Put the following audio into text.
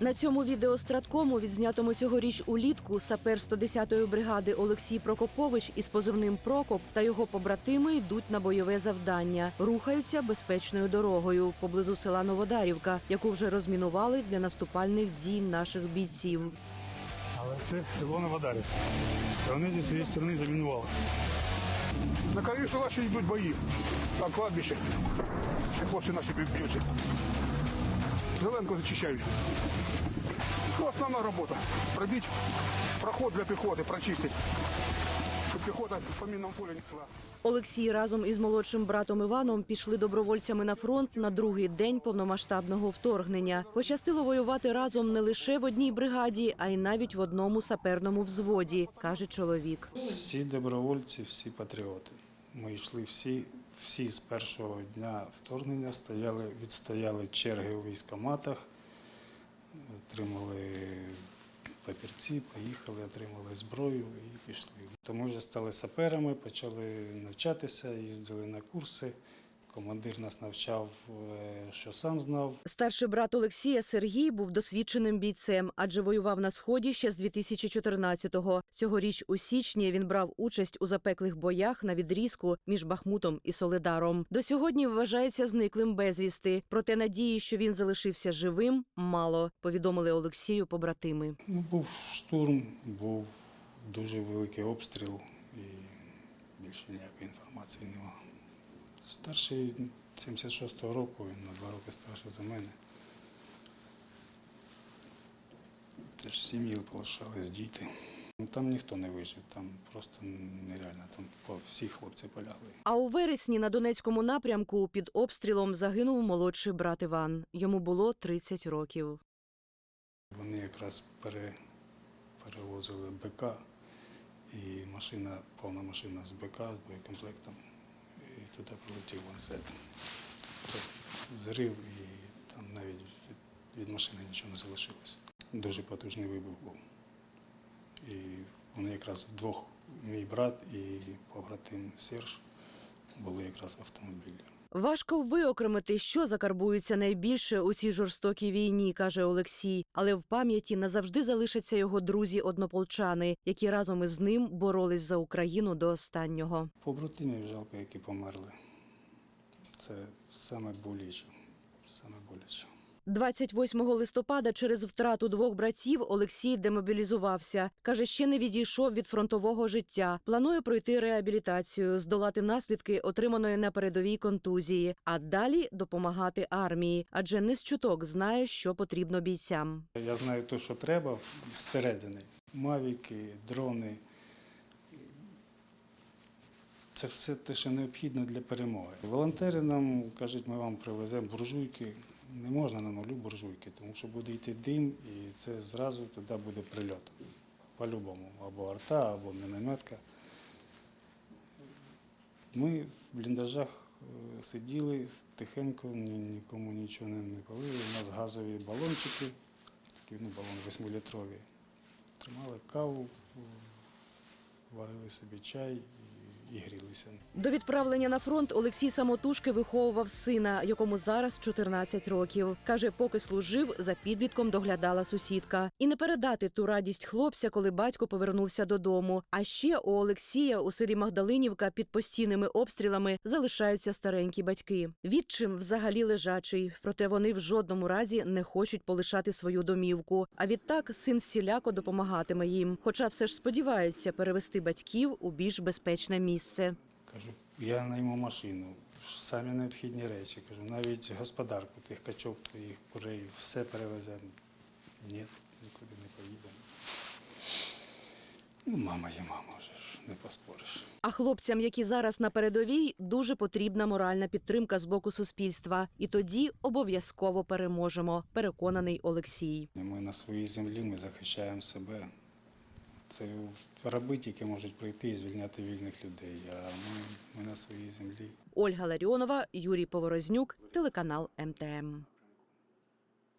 На цьому відео страткому, відзнятому цьогоріч улітку, сапер 110-ї бригади Олексій Прокопович із позивним Прокоп та його побратими йдуть на бойове завдання, рухаються безпечною дорогою поблизу села Новодарівка, яку вже розмінували для наступальних дій наших бійців. Але це село Новодарів. Вони зі своєї сторони замінували. На краю села ще йдуть бої. Там кладбище. Хлопці наші б'ються. Зеленку зачищають. Ну, основна робота. Пробити проход для піхоти, прочистити. Щоб піхота по мінному полю не йшла. Олексій разом із молодшим братом Іваном пішли добровольцями на фронт на другий день повномасштабного вторгнення. Пощастило воювати разом не лише в одній бригаді, а й навіть в одному саперному взводі, каже чоловік. Всі добровольці, всі патріоти. Ми йшли всі, всі з першого дня вторгнення стояли, відстояли черги у військоматах, отримали папірці, поїхали, отримали зброю і пішли. Тому вже стали саперами, почали навчатися, їздили на курси. Командир нас навчав, е, що сам знав. Старший брат Олексія Сергій був досвідченим бійцем, адже воював на сході ще з 2014-го. Цьогоріч у січні він брав участь у запеклих боях на відрізку між Бахмутом і Соледаром. До сьогодні вважається зниклим безвісти. Проте надії, що він залишився живим, мало. Повідомили Олексію побратими. Ну, був штурм, був дуже великий обстріл і більше ніякої інформації немає. Старший 76-го року, він на два роки старший за мене. Теж сім'ї полишались, діти. Ну, Там ніхто не вижив, там просто нереально, там всі хлопці полягли. А у вересні на Донецькому напрямку під обстрілом загинув молодший брат Іван. Йому було 30 років. Вони якраз пере, перевозили БК, і машина, повна машина з БК з боєкомплектом, туди прилетів ланцет. Тобто Зрив, і там навіть від, машини нічого не залишилося. Дуже потужний вибух був. І вони якраз вдвох, мій брат і побратим Серж, були якраз в автомобілі. Важко виокремити, що закарбується найбільше у цій жорстокій війні, каже Олексій. Але в пам'яті назавжди залишаться його друзі-однополчани, які разом із ним боролись за Україну до останнього. Побратимів жалко, які померли. Це саме боляче. Саме боляче. 28 листопада через втрату двох братів Олексій демобілізувався. Каже, ще не відійшов від фронтового життя. Планує пройти реабілітацію, здолати наслідки отриманої на передовій контузії, а далі допомагати армії, адже не з чуток знає, що потрібно бійцям. Я знаю те, що треба зсередини. Мавіки, дрони. Це все те, що необхідно для перемоги. Волонтери нам кажуть, ми вам привеземо буржуйки. Не можна на нулю буржуйки, тому що буде йти дим, і це зразу туди буде прильот. По-любому. Або арта, або мінометка. Ми в бліндажах е, сиділи тихенько, нікому нічого не, палили. У нас газові балончики, такі ну, балони 8-літрові. Тримали каву, варили собі чай і, грілися. До відправлення на фронт Олексій самотужки виховував сина, якому зараз 14 років. Каже, поки служив, за підлітком доглядала сусідка. І не передати ту радість хлопця, коли батько повернувся додому. А ще у Олексія у селі Магдалинівка під постійними обстрілами залишаються старенькі батьки. Відчим взагалі лежачий, проте вони в жодному разі не хочуть полишати свою домівку. А відтак син всіляко допомагатиме їм, хоча все ж сподівається перевести батьків у більш безпечне місце. Кажу, я найму машину, самі необхідні речі. Кажу, навіть господарку тих качок, їх курей, все перевеземо. Ні, нікуди не поїдемо. Ну, мама є мама вже ж, не поспориш. А хлопцям, які зараз на передовій, дуже потрібна моральна підтримка з боку суспільства. І тоді обов'язково переможемо. Переконаний Олексій. Ми на своїй землі ми захищаємо себе. Це раби тільки можуть прийти і звільняти вільних людей. А ми, ми на своїй землі. Ольга Ларіонова, Юрій Поворознюк, телеканал МТМ.